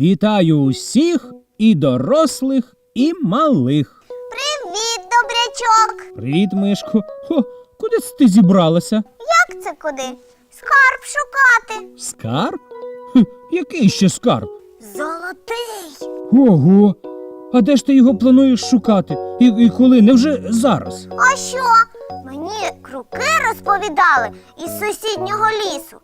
Вітаю усіх і дорослих, і малих. Привіт, добрячок! Привіт, Мишко. Хо, куди це ти зібралася? Як це куди? Скарб шукати. Скарб? Хм, який ще скарб? Золотий. Ого. А де ж ти його плануєш шукати? І, і коли? Невже зараз? А що? Мені круки розповідали із сусіднього лісу,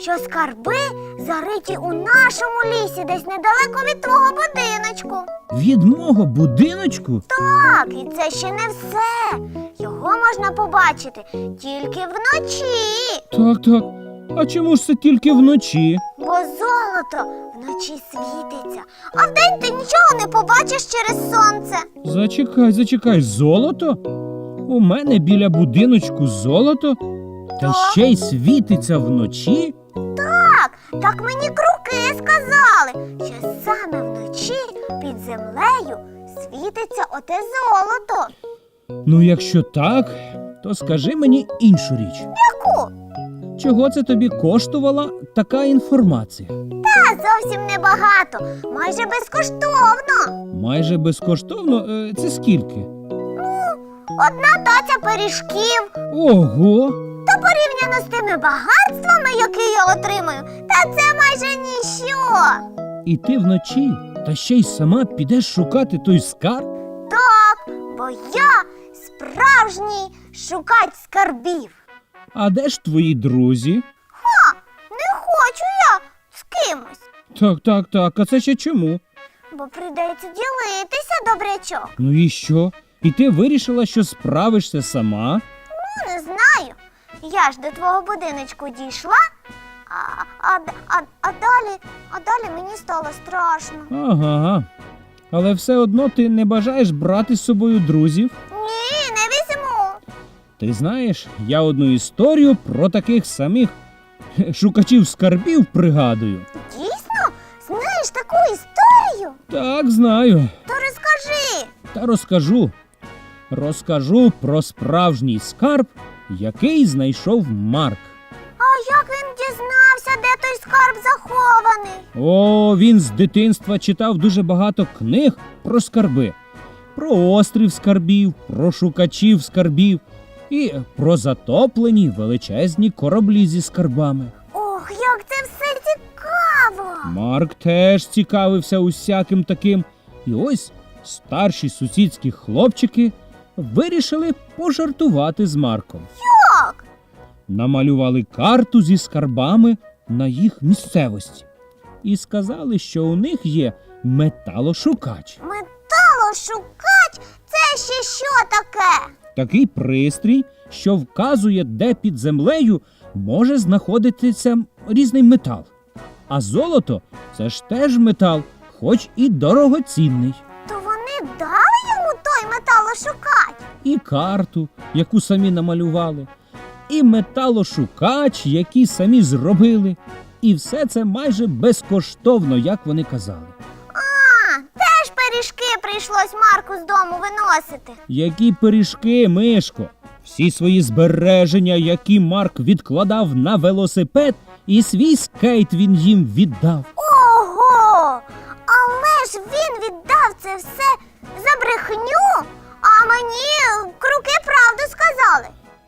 що скарби зариті у нашому лісі, десь недалеко від твого будиночку. Від мого будиночку? Так, і це ще не все. Його можна побачити тільки вночі. Так, так. А чому ж це тільки вночі? Бо золото вночі світиться, а вдень ти нічого не побачиш через сонце. Зачекай, зачекай, золото? У мене біля будиночку золото? Та ще й світиться вночі? Так, так мені круки сказали, що саме вночі під землею світиться оте золото. Ну, якщо так, то скажи мені іншу річ. Яку? Чого це тобі коштувала така інформація? Та зовсім небагато, майже безкоштовно. Майже безкоштовно? Е, Це скільки? Одна таця пиріжків. Ого! Та порівняно з тими багатствами, які я отримаю, та це майже ніщо. І ти вночі, та ще й сама підеш шукати той скарб? Так, бо я справжній шукач скарбів. А де ж твої друзі? Ха, не хочу я з кимось, Так, так, так, а це ще чому? бо прийдеться ділитися, добрячок. Ну і що? І ти вирішила, що справишся сама? Ну, не знаю. Я ж до твого будиночку дійшла, а, а, а, а далі, а далі мені стало страшно. Ага. Але все одно ти не бажаєш брати з собою друзів? Ні, не візьму. Ти знаєш, я одну історію про таких самих шукачів скарбів пригадую. Дійсно, знаєш таку історію? Так, знаю. То розкажи. Та розкажу. Розкажу про справжній скарб, який знайшов Марк. А як він дізнався, де той скарб захований? О, він з дитинства читав дуже багато книг про скарби, про острів скарбів, про шукачів скарбів і про затоплені величезні кораблі зі скарбами. Ох, як це все цікаво! Марк теж цікавився усяким таким, і ось старші сусідські хлопчики вирішили пожартувати з Марком. Так, намалювали карту зі скарбами на їх місцевості і сказали, що у них є металошукач. металошукач це ще що таке? Такий пристрій, що вказує, де під землею може знаходитися різний метал. А золото це ж теж метал, хоч і дорогоцінний. То вони дали йому той металошукач? І карту, яку самі намалювали, і металошукач, який самі зробили. І все це майже безкоштовно, як вони казали. А, теж пиріжки прийшлось Марку з дому виносити. Які пиріжки, Мишко? Всі свої збереження, які Марк відкладав на велосипед, і свій скейт він їм віддав. Ого! Але ж він віддав це все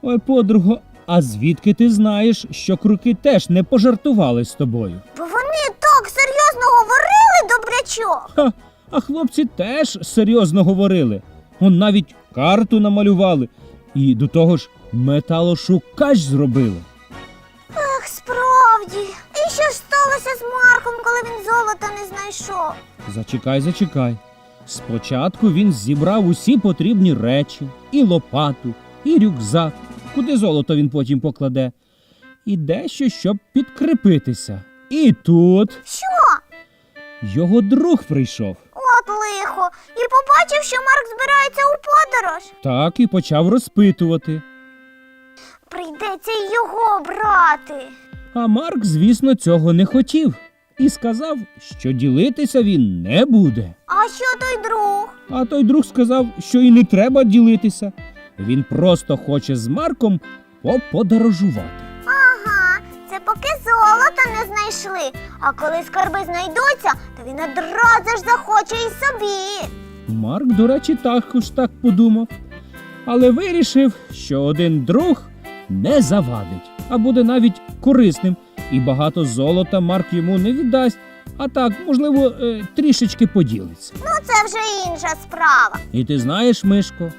Ой, подруго, а звідки ти знаєш, що круки теж не пожартували з тобою? Бо вони так серйозно говорили, добрячок. Ха, а хлопці теж серйозно говорили. Он навіть карту намалювали. І до того ж металошукач зробили. Ех, справді. І що ж сталося з Марком, коли він золота не знайшов? Зачекай, зачекай. Спочатку він зібрав усі потрібні речі, і лопату, і рюкзак, куди золото він потім покладе, і дещо, щоб підкріпитися. І тут Що? його друг прийшов. От лихо. І побачив, що Марк збирається у подорож. Так і почав розпитувати. Прийдеться й його брати. А Марк, звісно, цього не хотів і сказав, що ділитися він не буде. А що той друг? А той друг сказав, що і не треба ділитися. Він просто хоче з Марком поподорожувати. Ага, це поки золота не знайшли. А коли скарби знайдуться, то він одразу ж захоче і собі. Марк, до речі, також так подумав, але вирішив, що один друг не завадить, а буде навіть корисним, і багато золота Марк йому не віддасть, а так, можливо, е, трішечки поділиться. Ну, це вже інша справа. І ти знаєш, Мишко,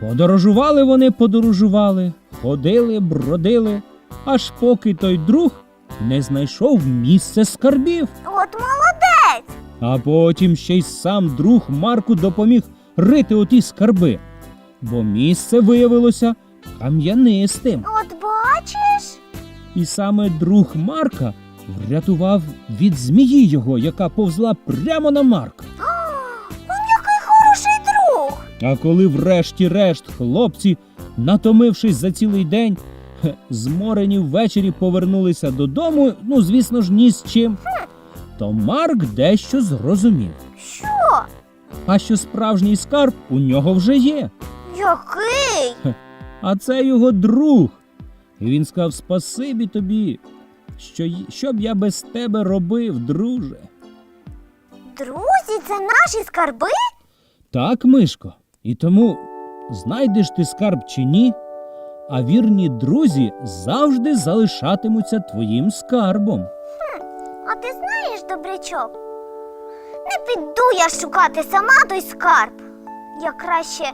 подорожували вони, подорожували, ходили, бродили, аж поки той друг не знайшов місце скарбів. От молодець. А потім ще й сам друг Марку допоміг рити оті скарби, бо місце виявилося кам'янистим. От бачиш? І саме друг Марка врятував від змії його, яка повзла прямо на Марка. А коли врешті-решт хлопці, натомившись за цілий день, зморені ввечері повернулися додому, ну, звісно ж, ні з чим, то Марк дещо зрозумів. Що? А що справжній скарб у нього вже є. Який? А це його друг. І він сказав: Спасибі тобі, що, що б я без тебе робив, друже. Друзі, це наші скарби? Так, Мишко. І тому знайдеш ти скарб чи ні, а вірні друзі завжди залишатимуться твоїм скарбом. А ти знаєш, добрячок? Не піду я шукати сама той скарб. Я краще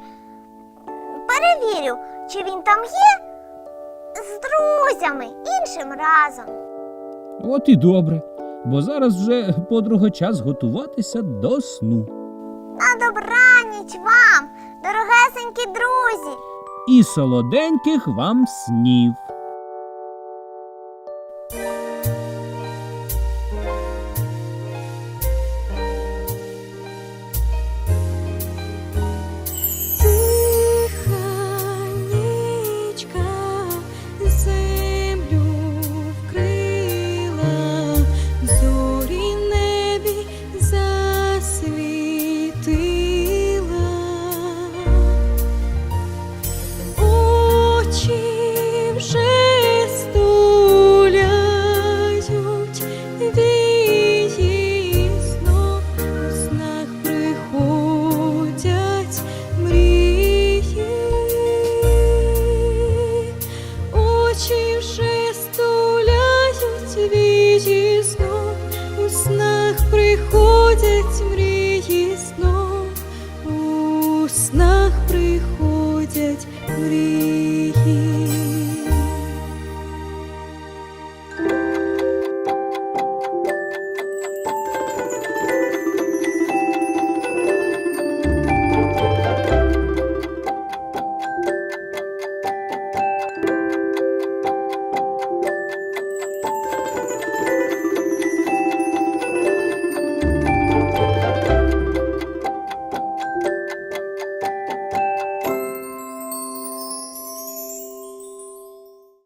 перевірю, чи він там є з друзями іншим разом. От і добре, бо зараз вже подруга час готуватися до сну. На добраніч вам, дорогесенькі друзі! І солоденьких вам снів.